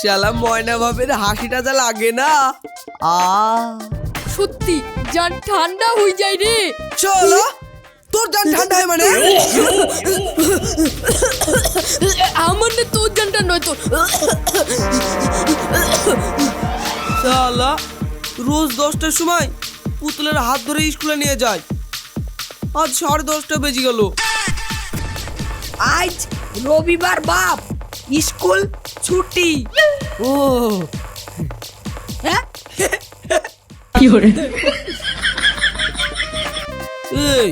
শালা ময়না বাপের হাসিটা যা লাগে না। আ। সত্যি জান ঠান্ডা হয়ে যায় রে। চলো তোর জান ঠান্ডা হয় মানে? আমার না তোর জানটা নয় তোর শালা রোজ দশটার সময় পুতুলের হাত ধরে স্কুলে নিয়ে যায়। আজ সাড়ে দশটা বেজে গেল। আজ রবিবার বাপ। স্কুল ছুটি ও হ্যাঁ এই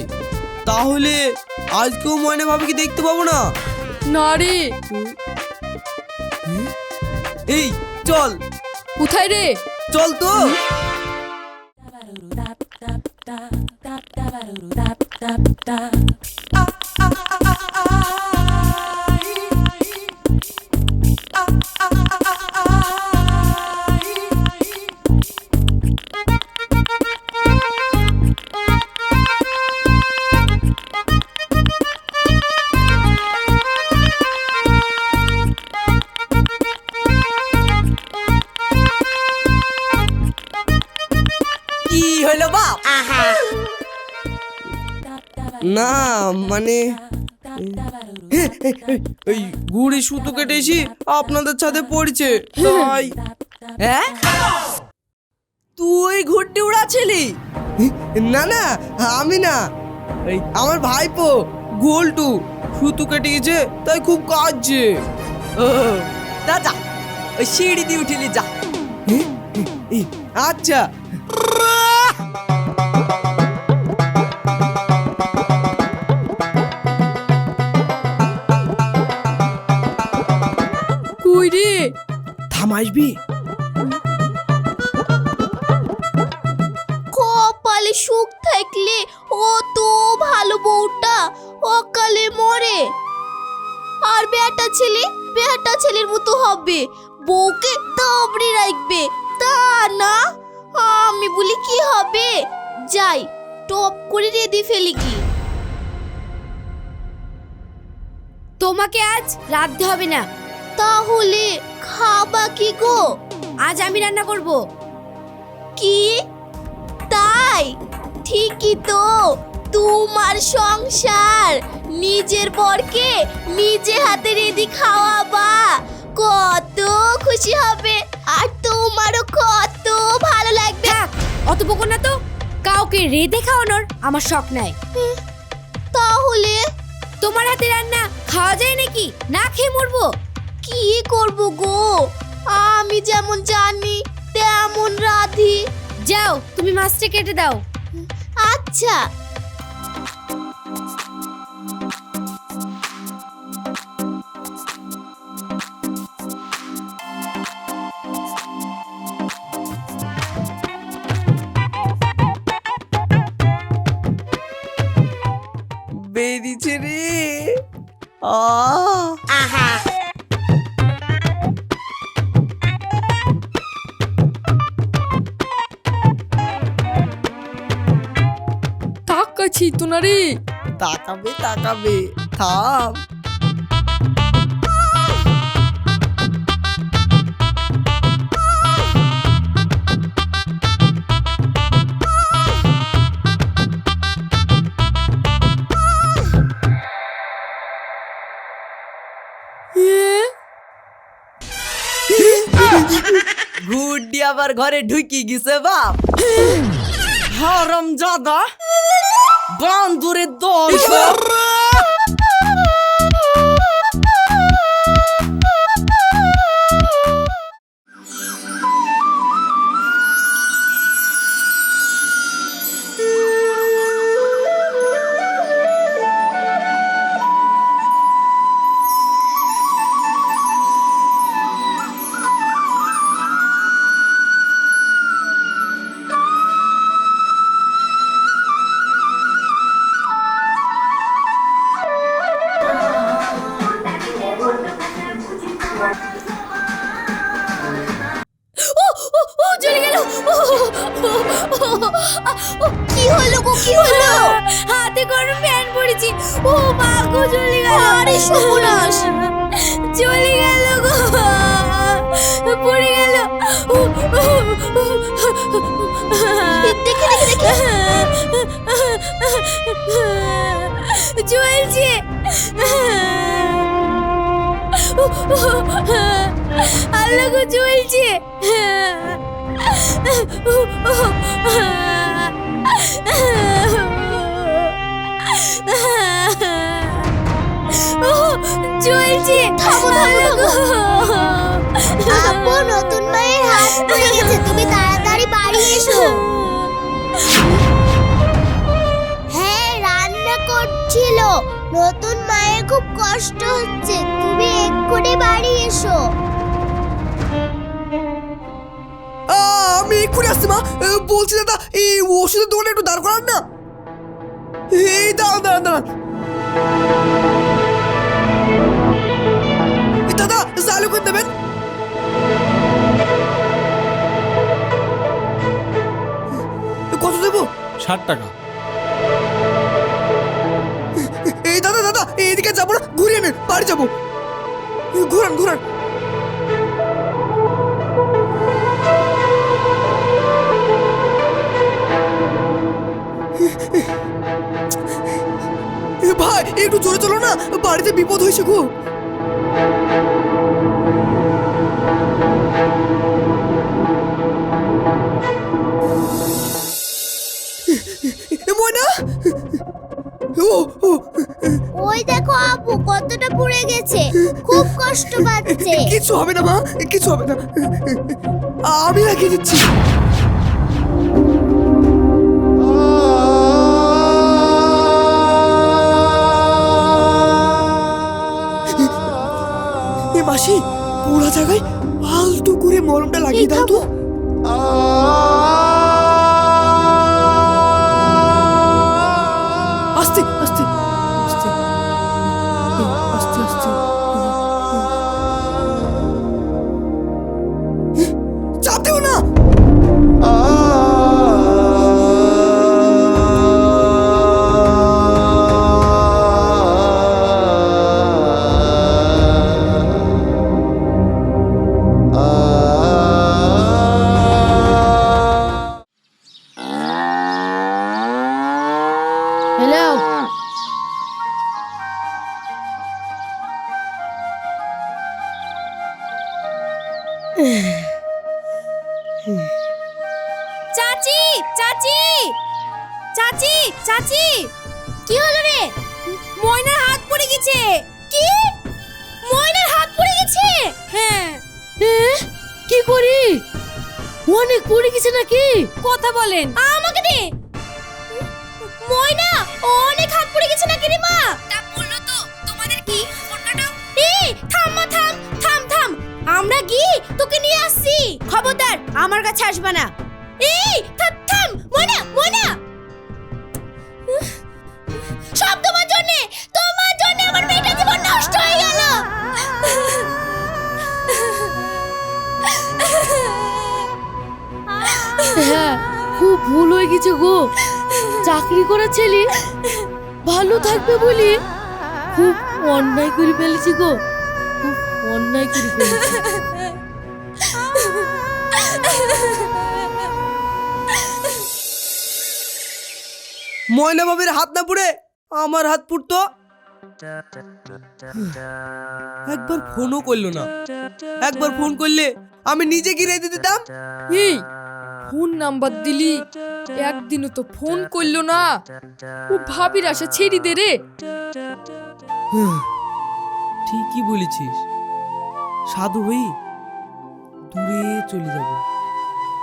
তাহলে আজকেও ময়না ভাবিকে দেখতে পাবো না না রে এই চল কোথায় রে চল তো কি মানে? ওই গুড়ি সুতো কেটেছি আপনাদের ছাদে পড়ছে তাই। হ্যাঁ? তুই ঘুরটি উড়াছিলি না না আমি না। এই আমার ভাইপো গোলটু সুতো কেটে গেছে তাই খুব কাজছে ও তা যা ওই সিঁড়ি দিয়ে উঠিলি যা। আচ্ছা। থাম আসবি? কপালে সুখ থাকলে ও তো ভালো বউটা অকালে মরে। আর বেটা ছেলে বেটা ছেলের মতো হবে। বউকে দাবড়ে রাখবে। তা না আমি বলি কি হবে? যাই টপ করে রেডি ফেলি কি তোমাকে আজ রাখতে হবে না। তাহলে খাবা কি গো? আজ আমি রান্না করব। কি? তাই? ঠিকই তো। তোমার সংসার নিজের বরকে নিজে হাতে রেডি খাওয়াবা। কত খুশি হবে। আর তোমারও কত ভালো লাগবে। অত বকো না তো। কাউকে রেঁধে খাওয়ানোর আমার শখ নাই। তাহলে? তোমার হাতে রান্না খাওয়া যায় নাকি? না খেয়ে মরবো? কি করব গো? আমি যেমন জানি তেমন রাধি। যাও তুমি মাছটা কেটে দাও। আচ্ছা। বেরিয়েছে রে। আ তাকাচ্ছি তো না রে। তাকাবে তাকাবে থাম। গুড্ডি আবার ঘরে ঢুকি গেছে বাপ। হরম জাদা বান্দুরের দল চলছে থামো, থামো, আপু নতুন মায়ের হাত পড়ে গেছে। তুমি তাড়াতাড়ি বাড়ি এসো। হ্যাঁ রান্না করছিল। নতুন মায়ের খুব কষ্ট হচ্ছে। তুমি এক্ষুনি বাড়ি এসো। আমি এক্ষুনি আসছি মা। বলছি দাদা এই ওষুধের দোকানে একটু দাঁড় করান না। এই দাঁড়ান দাঁড়ান দাঁড়ান। করে দেবেন? কত দেবো? ষাট টাকা। এই দাদা দাদা এইদিকে যাব না ঘুরিয়ে নেন বাড়ি যাব। ঘুরান ঘুরান। ভাই একটু জোরে চলো না বাড়িতে বিপদ হয়েছে গো। কষ্ট পাচ্ছে। কিছু হবে না মা। কিছু হবে না। আমি লাগিয়ে দিচ্ছি। মাসি পুরা জায়গায় আলতু করে মলমটা লাগিয়ে দাও তো। আস্তে গেছে নাকি রে মা? তা বলল তো। তোমাদের কি? ফোনটা এই থাম মা থাম থাম থাম। আমরা গিয়ে তোকে নিয়ে আসছি। খবরদার আমার কাছে আসবে না। এই থাম থাম ময়না ময়না। সব তোমার জন্য তোমার জন্য আমার মেয়েটা জীবন নষ্ট হয়ে গেল। হ্যাঁ খুব ভুল হয়ে গেছে গো। চাকরি করা ছেলে ভালো থাকবে বলি? খুব অন্যায় করে ফেলেছি গো। খুব অন্যায় করে ফেলেছি। ময়না বাবির হাত না পুড়ে? আমার হাত পুড়তো? একবার ফোনও করল না। একবার ফোন করলে আমি নিজে গিরে দিতাম? এই ফোন নাম্বার দিলি। একদিনও তো ফোন করল না। ও ভাবির আশা ছেড়ে দে রে। ঠিকই বলেছিস। সাধু হই দূরে চলে যাব।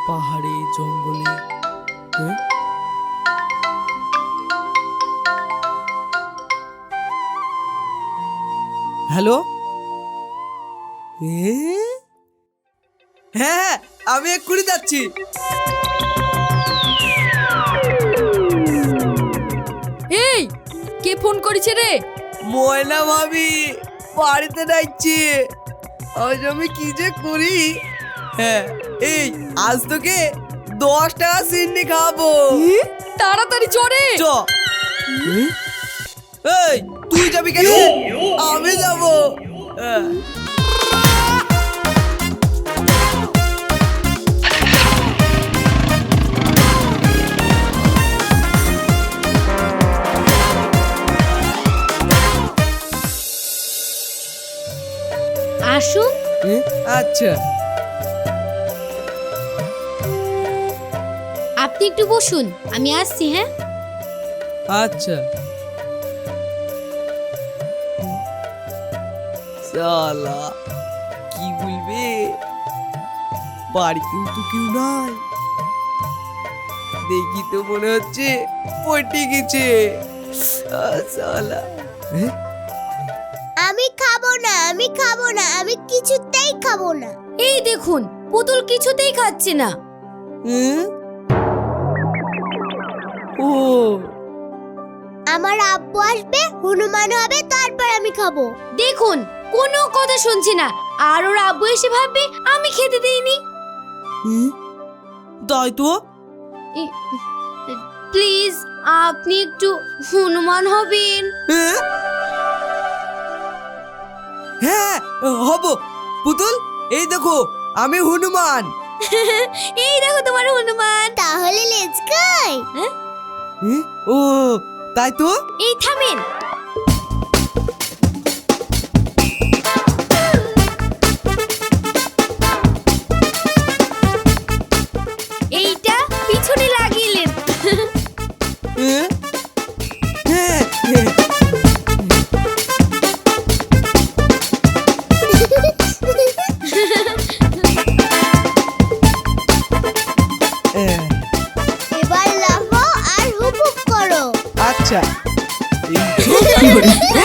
পাহাড়ে, জঙ্গলে হ্যাঁ? হ্যালো? এ? হ্যাঁ হ্যাঁ আমি এক্ষুনি যাচ্ছি। এই কে ফোন করেছে রে? ময়না ভাবি বাড়িতে ডাকছি আজ আমি কি যে করি? হ্যাঁ এই আজ তোকে দশ টাকা সিন্নি খাব তাড়াতাড়ি চড়ে চ। এই তুই যাবি কেন? আমি যাব। আচ্ছা। আপনি একটু বসুন আমি আসছি হ্যাঁ? আচ্ছা। সালা কি বলবে? বাড়িতেও তো কেউ নাই। দেখি তো মনে হচ্ছে পটে গেছে। সালা এ? আমি খাব না আমি কিছুতেই খাব না। এই দেখুন পুতুল কিছুতেই খাচ্ছে না। এ? ও। আমার আব্বু আসবে হনুমান হবে তারপর আমি খাব। দেখুন কোনো কথা শুনছি না। আর ওর আব্বু এসে ভাববে আমি খেতে দেইনি। এ? তাই তো। প্লিজ আপনি একটু হনুমান হবেন। এ? হ্যাঁ হব। পুতুল এই দেখো আমি হনুমান। এই দেখো তোমার হনুমান। তাহলে লেটস গাই এ? ও তাই তো? এই থামেন। আচ্ছা। বাচ্চা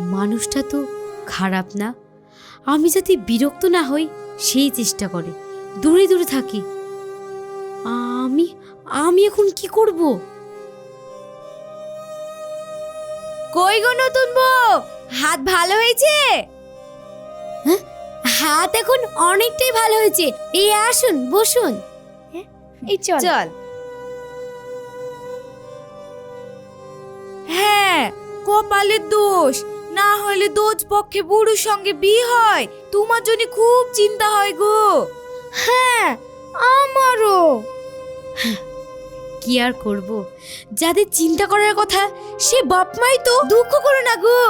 মানুষটা তো খারাপ না। আমি যাতে বিরক্ত না হই সেই চেষ্টা করে। দূরে দূরে থাকি। আমি আমি এখন কি করব? কই গো নতুন বউ? হাত ভালো হয়েছে? হ্যাঁ? হাত এখন অনেকটাই ভালো হয়েছে। এই আসুন বসুন। এই চল। চল। হ্যাঁ কপালের দোষ। না হলে দোজ পক্ষে বুড়ুর সঙ্গে বিয়ে হয়। তোমার জন্য খুব চিন্তা হয় গো। হ্যাঁ আমারও। কি আর করব? যাদের চিন্তা করার কথা সে বাপ মাই তো দুঃখ করো না গো।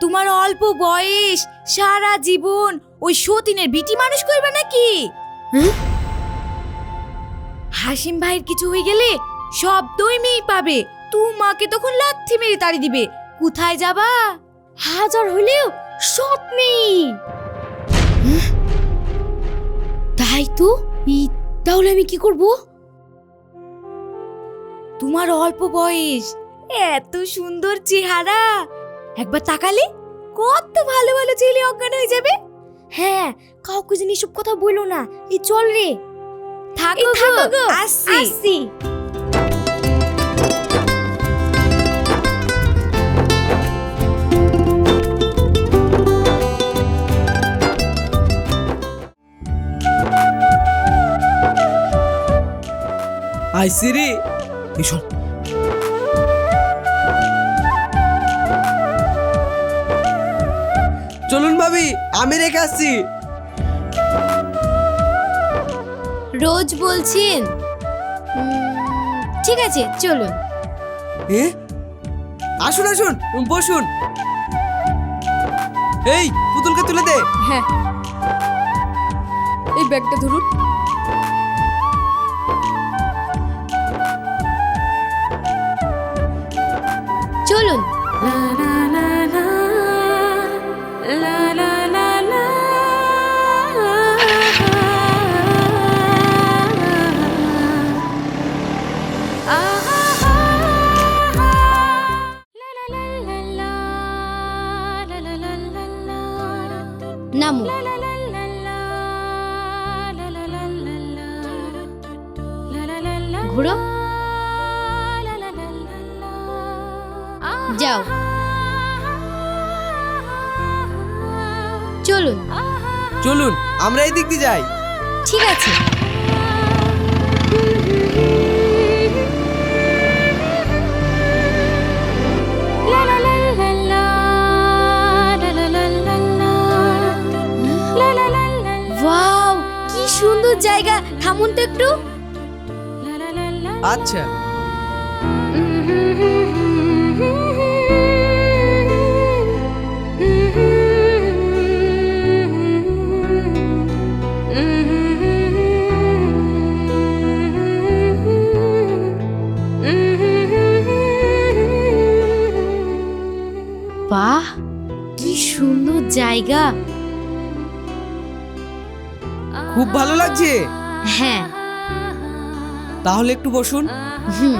তোমার অল্প বয়স সারা জীবন ওই সতীনের বিটি মানুষ করবে নাকি? হাসিম ভাইয়ের কিছু হয়ে গেলে সব দই মেয়েই পাবে। তোমাকে তখন লাথি মেরে তাড়ি দিবে। কোথায় যাবা? হাজার হলেও সব মেয়ে। হ্যাঁ? তাই তো? তাহলে আমি কি করব? তোমার অল্প বয়স। এত সুন্দর চেহারা। একবার তাকালে কত ভালো ভালো ছেলে অজ্ঞান হয়ে যাবে। হ্যাঁ কাউকে যেন এসব কথা বলো না। এই চল রে। থাকো গো, আসছি। আসছি। আইসি রে। এসব চলুন ভাবি আমি রেখে আসছি। রোজ বলছেন? ঠিক আছে চলুন। এ? আসুন আসুন বসুন। এই পুতুলকে তুলে দে। হ্যাঁ। এই ব্যাগটা ধরুন। চলুন যাও। চলুন। চলুন আমরা এই দিক দিয়ে যাই। ঠিক আছে। ওয়াও কি সুন্দর জায়গা। থামুন তো একটু। আচ্ছা। জায়গা। খুব ভালো লাগছে? হ্যাঁ। তাহলে একটু বসুন। হুম।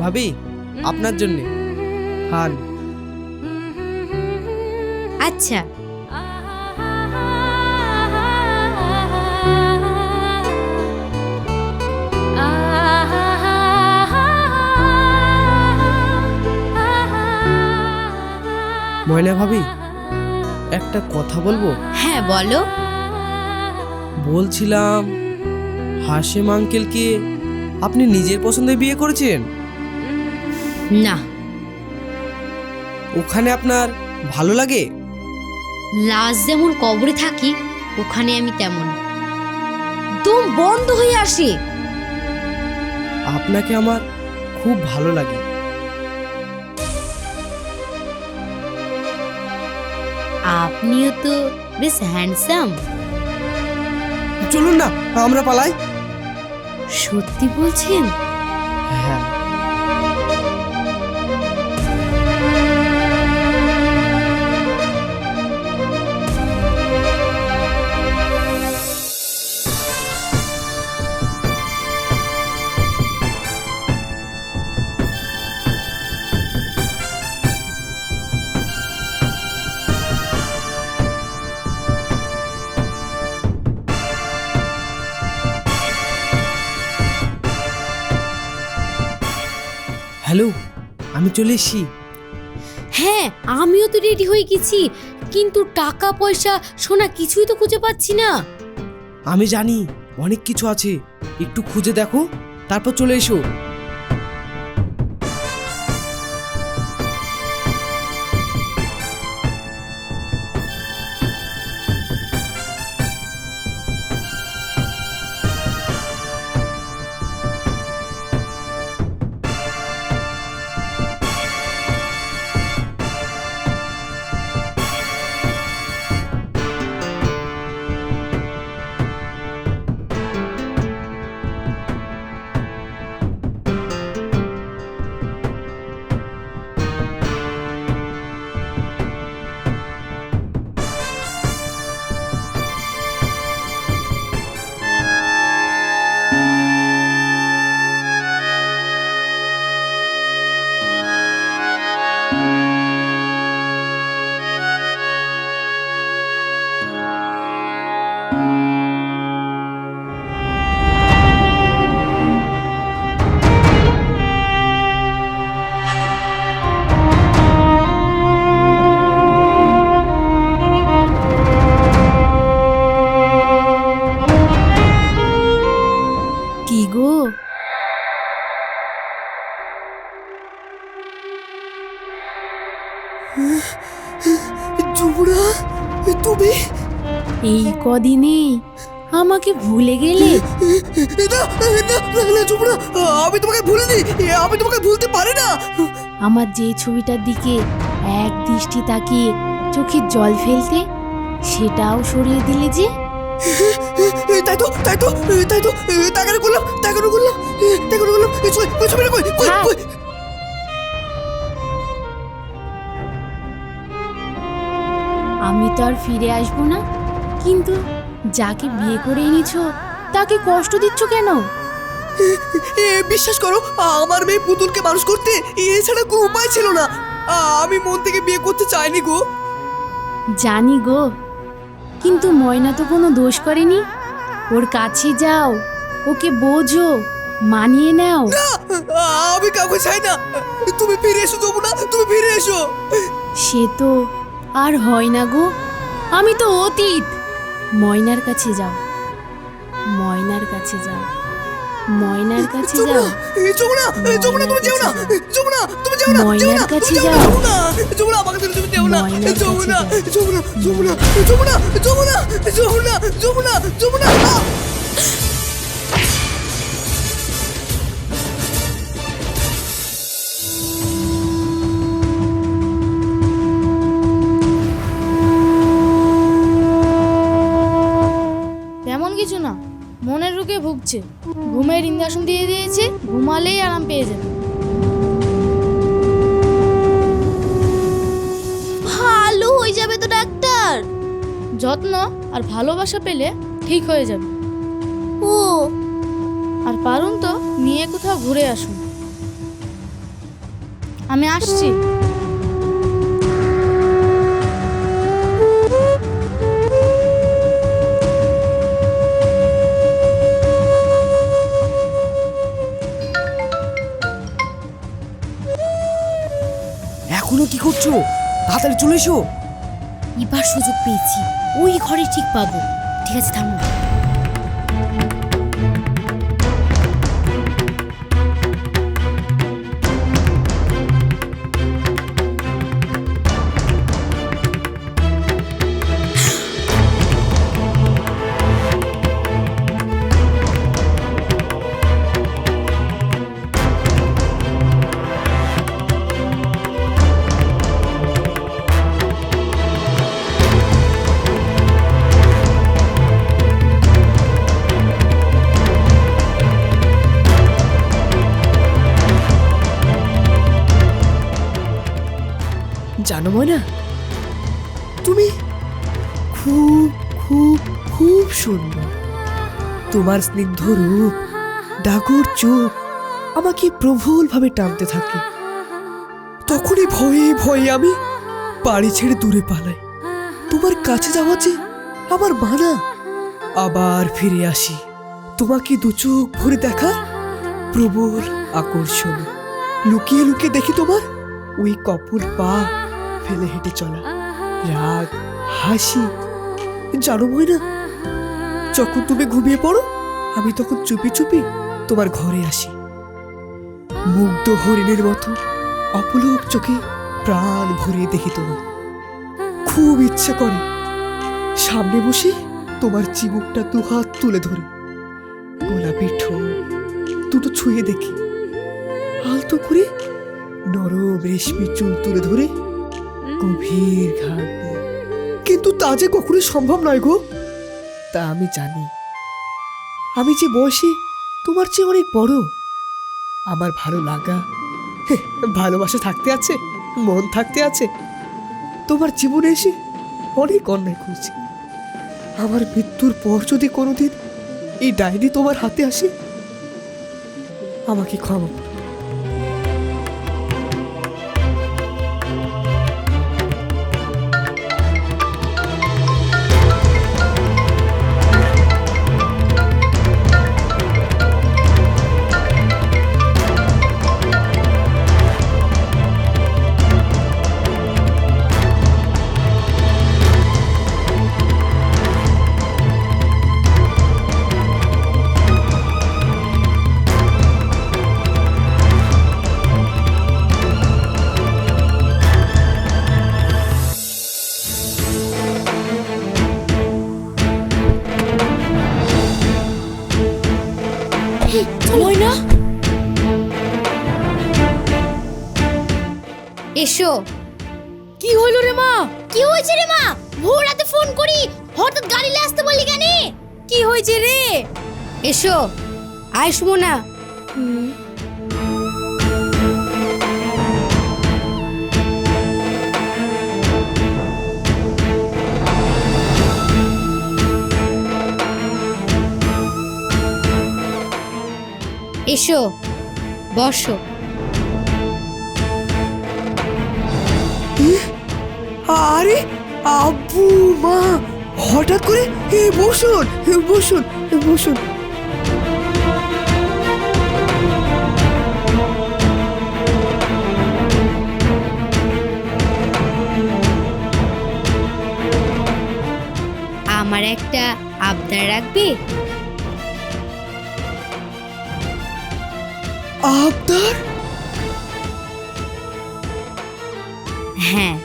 ভাবি আপনার জন্য। খান। আচ্ছা। ময়না ভাবি একটা কথা বলব? হ্যাঁ বলো। বলছিলাম হাসেম আঙ্কেলকে আপনি নিজের পছন্দে বিয়ে করেছেন? না। ওখানে আপনার ভালো লাগে? লাশ যেমন কবরে থাকি ওখানে আমি তেমন। দম বন্ধ হয়ে আসে। আপনাকে আমার খুব ভালো লাগে। আপনিও তো বেশ হ্যান্ডসাম চলুন না আমরা পালাই। সত্যি বলছেন? হ্যাঁ। চলে এসি হ্যাঁ আমিও তো রেডি হয়ে গেছি। কিন্তু টাকা পয়সা সোনা কিছুই তো খুঁজে পাচ্ছি না। আমি জানি অনেক কিছু আছে। একটু খুঁজে দেখো তারপর চলে এসো। এই কদিনে? আমাকে ভুলে গেলে? আমি তোমাকে ভুলিনি। আমি তোমাকে ভুলতে পারি না। আমার যে ছবিটার দিকে এক দৃষ্টি তাকিয়ে চোখে জল ফেলতে সেটাও সরিয়ে দিলে যে? তাই তো তাই তো তাই তো তাই করলাম তাই করলাম তাই করলাম। এই ছবি ওই ছবিটা কই কই কই? আমি তো আর ফিরে আসব না। কিন্তু যাকে বিয়ে করে এনেছো তাকে কষ্ট দিচ্ছ কেন? এ, বিশ্বাস করো আমার মেয়ে পুতুলকে মানুষ করতে এছাড়া কোনো উপায় ছিল না। আমি মন থেকে বিয়ে করতে চাইনি গো। জানি গো কিন্তু ময়না তো কোনো দোষ করেনি। ওর কাছে যাও ওকে বোঝো মানিয়ে নাও। না আমি কাউকে চাই না। তুমি ফিরে এসো যমুনা তুমি ফিরে এসো। সে তো আর হয় না গো আমি তো অতীত। ময়নার কাছে যাও ময়নার কাছে যাও ময়নার কাছে যাও যমুনা যমুনা তুমি যেও না যমুনা তুমি যেও না ময়নার কাছে যেও না, যাও। যমুনা যমুনা আমাকে ছেড়ে তুমি যেও না ময়নার কাছে যমুনা যাও। যমুনা যমুনা যমুনা যমুনা যমুনা যমুনা যমুনা ভুগছে ঘুমের ইঞ্জেকশন দিয়ে দিয়েছে ঘুমালেই আরাম পেয়ে যাবে। ভালো হয়ে যাবে তো ডাক্তার। যত্ন আর ভালোবাসা পেলে ঠিক হয়ে যাবে। ও। আর পারুন তো নিয়ে কোথাও ঘুরে আসুন। আমি আসছি। করছ? তাড়াতাড়ি চলে এসো। এবার সুযোগ পেয়েছি। ওই ঘরে ঠিক পাবো। ঠিক আছে থামো। তোমার স্নিগ্ধ রূপ, ডাগর চোখ আমাকে প্রবলভাবে টানতে থাকে। তখনই ভয়ে ভয়ে আমি বাড়ি ছেড়ে দূরে পালাই। তোমার কাছে যাওয়া যে আমার মানা। আবার ফিরে আসি। তোমাকে দু চোখ ভরে দেখার প্রবল আকর্ষণ। লুকিয়ে লুকিয়ে দেখি তোমার ওই কপুল পা ফেলে হেঁটে চলা। রাগ, হাসি, জানো না যখন তুমি ঘুমিয়ে পড়ো, আমি তখন চুপি চুপি তোমার ঘরে আসি। মুগ্ধ হরিণের মতো অপলোক চোখে প্রাণ ভরিয়ে দেখি তোমার। খুব ইচ্ছে করে সামনে বসে তোমার চিবুকটা দু হাত তুলে ধরে। গোলাপি ঠোঁট দুটো ছুঁয়ে দেখি। আলতো করে নরম রেশমি চুল তুলে ধরে গভীর ঘাট কিন্তু তা যে কখনোই সম্ভব নয় গো। তা আমি জানি। আমি যে বয়সে, তোমার চেয়ে অনেক বড়। আমার ভালো লাগা ভালোবাসা থাকতে আছে, মন থাকতে আছে। তোমার জীবনে এসে অনেক অন্যায় করেছি। আমার মৃত্যুর পর যদি কোনোদিন এই ডায়েরি তোমার হাতে আসে, আমাকে ক্ষমা করো। ময়না এসো। কি হলো রে মা? কি হয়েছে রে মা? ভোর রাতে ফোন করি হঠাৎ গাড়ি নিয়ে আসতে বলি কেন? কি হয়েছে রে? এসো। আয় সুমনা। হুম। এসো বসো। আরে আব্বু মা হঠাৎ করে এ বসুন বসুন বসুন। আমার একটা আবদার রাখবে? আবদার? হ্যাঁ।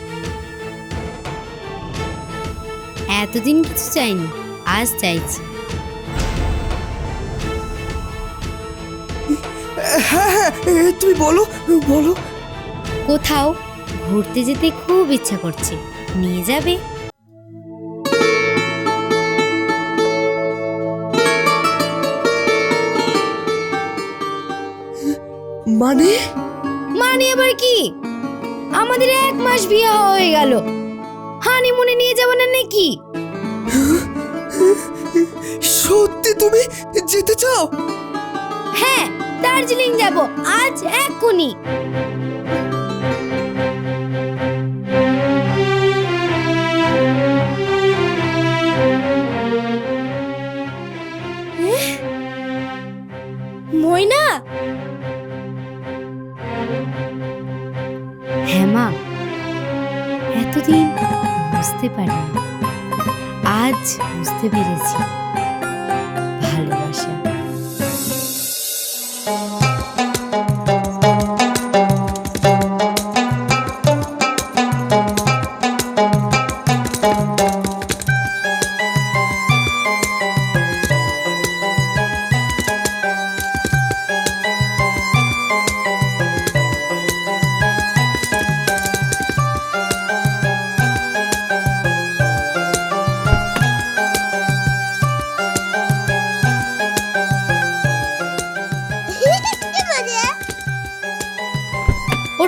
এতদিন কিছু চাইনি আজ চাইছি। হ্যাঁ হ্যাঁ তুমি বলো বলো। কোথাও ঘুরতে যেতে খুব ইচ্ছা করছে নিয়ে যাবে? মানে? মানে আবার কি? আমাদের এক মাস বিয়ে হয়ে গেল। হানিমুনে নিয়ে যাব না নাকি? সত্যি তুমি যেতে চাও? হ্যাঁ দার্জিলিং যাব। আজ এক্ষুনি। বুঝতে পারি। আজ বুঝতে পেরেছি।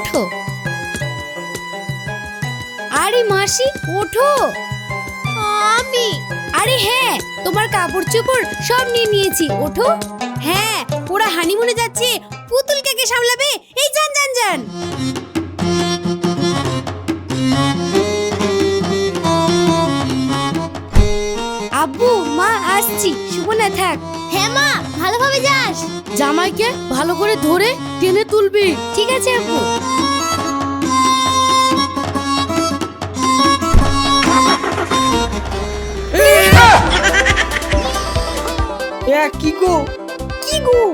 ওঠো। আরে মাসি ওঠো। আমি। আরে হ্যাঁ তোমার কাপড় চোপড় সব নিয়ে নিয়েছি ওঠো। হ্যাঁ ওরা হানিমুনে যাচ্ছে পুতুল কাকে সামলাবে? এই যান যান যান। আব্বু মা আসছি। সুবনা থাক। হ্যাঁ মা ভালোভাবে যাস। জামাইকে ভালো করে ধরে টেনে তুলবি। ঠিক আছে আব্বু। É a Kigo! Kigo!